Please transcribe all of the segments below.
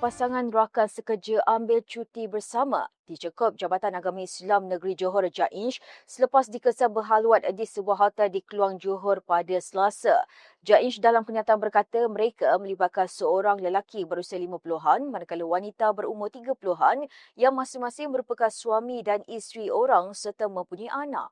Pasangan rakan sekerja ambil cuti bersama dicekup Jabatan Agama Islam Negeri Johor Jainsh selepas dikesan berhalwat di sebuah hotel di Keluang Johor pada Selasa. Jainsh dalam kenyataan berkata mereka melibatkan seorang lelaki berusia 50-an manakala wanita berumur 30-an yang masing-masing merupakan suami dan isteri orang serta mempunyai anak.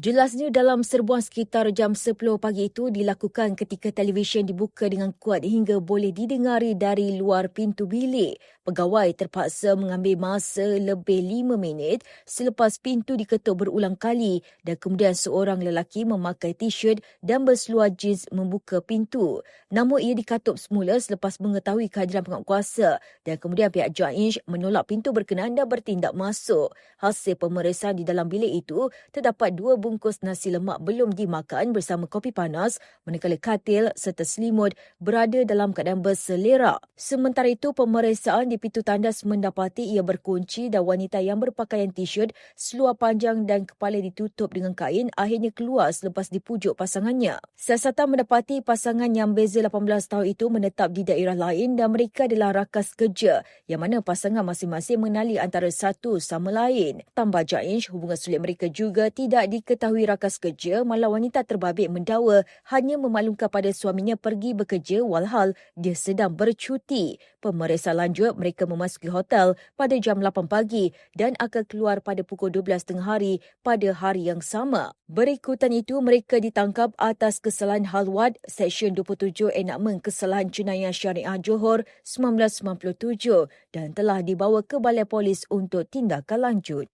Jelasnya dalam serbuan sekitar jam 10 pagi itu dilakukan ketika televisyen dibuka dengan kuat hingga boleh didengari dari luar pintu bilik. Pegawai terpaksa mengambil masa lebih 5 minit selepas pintu diketuk berulang kali dan kemudian seorang lelaki memakai t-shirt dan berseluar jeans membuka pintu. Namun ia dikatup semula selepas mengetahui kehadiran penguatkuasa dan kemudian pihak Jainsh menolak pintu berkenaan dan bertindak masuk. Hasil pemeriksaan di dalam bilik itu terdapat dua bungkus nasi lemak belum dimakan bersama kopi panas manakala katil serta selimut berada dalam keadaan berselerak. Sementara itu, pemeriksaan di pintu tandas mendapati ia berkunci dan wanita yang berpakaian t-shirt, seluar panjang dan kepala ditutup dengan kain akhirnya keluar selepas dipujuk pasangannya. Siasatan mendapati pasangan yang beza 18 tahun itu menetap di daerah lain dan mereka adalah rakas kerja yang mana pasangan masing-masing mengenali antara satu sama lain. Tambah Jainsh, hubungan sulit mereka juga tidak diketahui rakas kerja malah wanita terbabit mendakwa hanya memaklumkan pada suaminya pergi bekerja walhal dia sedang bercuti. Pemeriksaan lanjut mereka memasuki hotel pada jam 8 pagi dan akan keluar pada pukul 12 tengah hari pada hari yang sama. Berikutan itu mereka ditangkap atas kesalahan halwat Seksyen 27 Enakmen Kesalahan Jenayah Syariah Johor 1997 dan telah dibawa ke Balai Polis untuk tindakan lanjut.